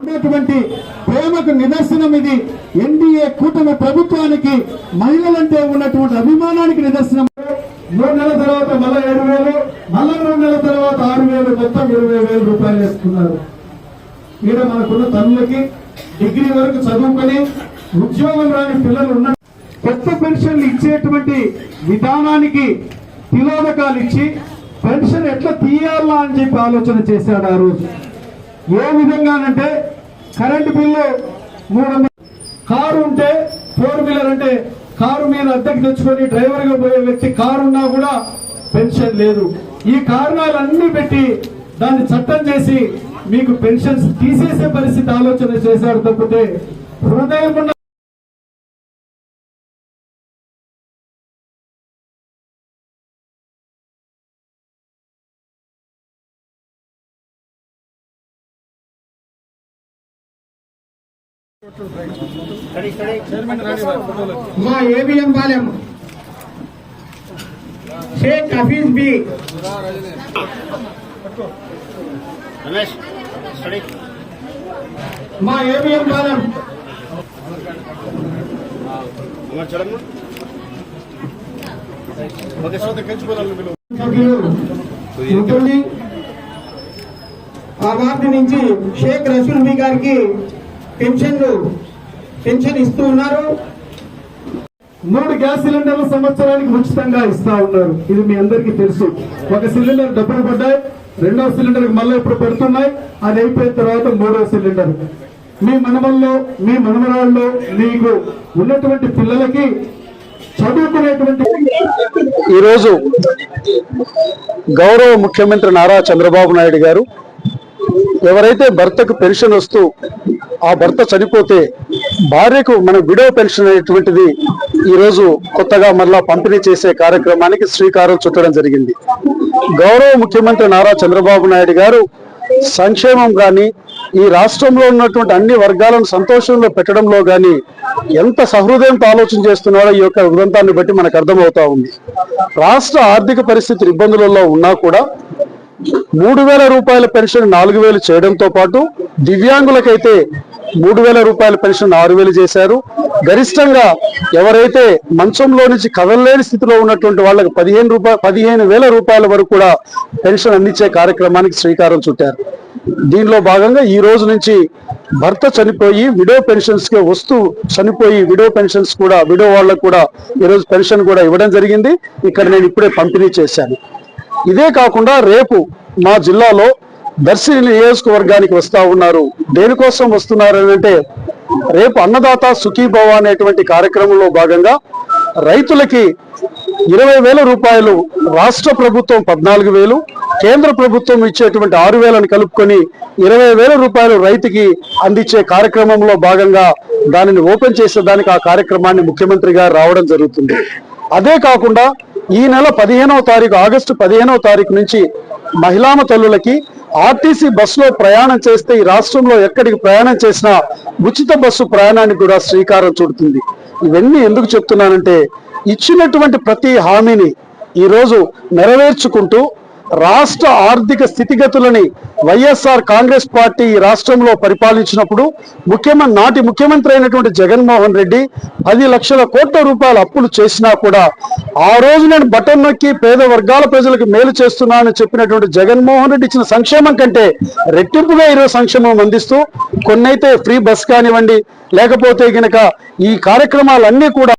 ఉన్నటువంటి ప్రేమకు నిదర్శనం ఇది. ఎన్డీఏ కూటమి ప్రభుత్వానికి మహిళలంటే ఉన్నటువంటి అభిమానానికి నిదర్శనం. మూడు నెలల తర్వాత మళ్ళా ఏడు వేలు మళ్ళా మూడు నెలల తర్వాత ఆరు వేలు మొత్తం ఇరవై వేలు రూపాయలు వేసుకున్నారు. ఈడ మనకున్న తల్లులకి డిగ్రీ వరకు చదువుకొని ఉద్యోగం రాని పిల్లలు ఉన్న కొత్త పెన్షన్లు ఇచ్చేటువంటి విధానానికి తిలోదకాలు ఇచ్చి పెన్షన్ ఎట్లా తీయాలా అని చెప్పి ఆలోచన చేశాడు ఆ రోజు. ఏ విధంగానంటే కరెంటు బిల్లు మూడు కారు ఉంటే ఫోర్ వీలర్ అంటే కారు మీద అద్దెకి తెచ్చుకొని డ్రైవర్గా పోయే వ్యక్తి కారు ఉన్నా కూడా పెన్షన్ లేదు. ఈ కారణాలన్నీ పెట్టి దాన్ని చట్టం చేసి మీకు పెన్షన్స్ తీసేసే పరిస్థితి ఆలోచన చేశారు తప్పితే హృదయం మా A B M Palem. Sheikh Hafeez B. మా ఏబిఎం పాలెం. ఉంటుంది ఆ వార్డు నుంచి షేక్ రసూల్ బి గారికి పెన్షన్లు పెన్షన్ ఇస్తూ ఉన్నారు. మూడు గ్యాస్ సిలిండర్లు సంవత్సరానికి ఉచితంగా ఇస్తా ఉన్నారు. ఇది మీ అందరికీ తెలుసు. ఒక సిలిండర్ డబ్బులు పడ్డాయి రెండవ సిలిండర్ మళ్ళీ ఇప్పుడు పెడుతున్నాయి అది అయిపోయిన తర్వాత మూడవ సిలిండర్. మీ మనవల్లో మీ మనమరాల్లో మీకు ఉన్నటువంటి పిల్లలకి చదువుకునేటువంటి ఈరోజు గౌరవ ముఖ్యమంత్రి నారా చంద్రబాబు నాయుడు గారు ఎవరైతే భర్తకు పెన్షన్ వస్తూ ఆ భర్త చనిపోతే భార్యకు మన విడో పెన్షన్ అనేటువంటిది ఈరోజు కొత్తగా మరలా పంపిణీ చేసే కార్యక్రమానికి శ్రీకారం చుట్టడం జరిగింది. గౌరవ ముఖ్యమంత్రి నారా చంద్రబాబు నాయుడు గారు సంక్షేమం కానీ ఈ రాష్ట్రంలో ఉన్నటువంటి అన్ని వర్గాలను సంతోషంలో పెట్టడంలో కానీ ఎంత సహృదయంతో ఆలోచన చేస్తున్నాడో ఈ యొక్క ఉదంతాన్ని బట్టి మనకు అర్థమవుతా ఉంది. రాష్ట్ర ఆర్థిక పరిస్థితులు ఇబ్బందులలో ఉన్నా కూడా మూడు వేల రూపాయల పెన్షన్ నాలుగు వేలు చేయడంతో పాటు దివ్యాంగులకైతే మూడు వేల రూపాయల పెన్షన్ ఆరు వేలు చేశారు. గరిష్టంగా ఎవరైతే మంచంలో నుంచి కదలలేని స్థితిలో ఉన్నటువంటి వాళ్ళకి పదిహేను రూపాయలు పదిహేను వేల రూపాయల వరకు కూడా పెన్షన్ అందించే కార్యక్రమానికి శ్రీకారం చుట్టారు. దీనిలో భాగంగా ఈ రోజు నుంచి భర్త చనిపోయి విడో పెన్షన్స్కి వస్తూ చనిపోయి విడో పెన్షన్స్ కూడా విడో వాళ్ళకు కూడా ఈరోజు పెన్షన్ కూడా ఇవ్వడం జరిగింది. ఇక్కడ నేను ఇప్పుడే పంపిణీ చేశాను. ఇదే కాకుండా రేపు మా జిల్లాలో దర్శి నియోజకవర్గానికి వస్తా ఉన్నారు. దేనికోసం వస్తున్నారు అంటే రేపు అన్నదాత సుఖీభవ అనేటువంటి కార్యక్రమంలో భాగంగా రైతులకి ఇరవై వేల రూపాయలు రాష్ట్ర ప్రభుత్వం పద్నాలుగు వేలు కేంద్ర ప్రభుత్వం ఇచ్చేటువంటి ఆరు వేలను కలుపుకొని ఇరవై వేల రూపాయలు రైతుకి అందించే కార్యక్రమంలో భాగంగా దానిని ఓపెన్ చేసేదానికి ఆ కార్యక్రమాన్ని ముఖ్యమంత్రి గారు రావడం జరుగుతుంది. అదే కాకుండా ఈ నెల పదిహేనవ తారీఖు ఆగస్టు పదిహేనవ తారీఖు నుంచి మహిళామ తల్లులకి ఆర్టీసీ బస్సులో ప్రయాణం చేస్తే ఈ రాష్ట్రంలో ఎక్కడికి ప్రయాణం చేసినా ఉచిత బస్సు ప్రయాణానికి కూడా శ్రీకారం చుడుతుంది. ఇవన్నీ ఎందుకు చెప్తున్నానంటే ఇచ్చినటువంటి ప్రతి హామీని ఈరోజు నెరవేర్చుకుంటూ రాష్ట్ర ఆర్థిక స్థితిగతులని వైఎస్ఆర్ కాంగ్రెస్ పార్టీ ఈ రాష్ట్రంలో పరిపాలించినప్పుడు ముఖ్యమంత్రి నాటి ముఖ్యమంత్రి అయినటువంటి జగన్మోహన్ రెడ్డి పది లక్షల కోట్ల రూపాయల అప్పులు చేసినా కూడా ఆ రోజు నేను బటన్ నొక్కి పేద వర్గాల ప్రజలకు మేలు చేస్తున్నానని చెప్పినటువంటి జగన్మోహన్ రెడ్డి ఇచ్చిన సంక్షేమం కంటే రెట్టింపుగా ఈరోజు సంక్షేమం అందిస్తూ కొన్నైతే ఫ్రీ బస్ కానివ్వండి లేకపోతే గనక ఈ కార్యక్రమాలన్నీ కూడా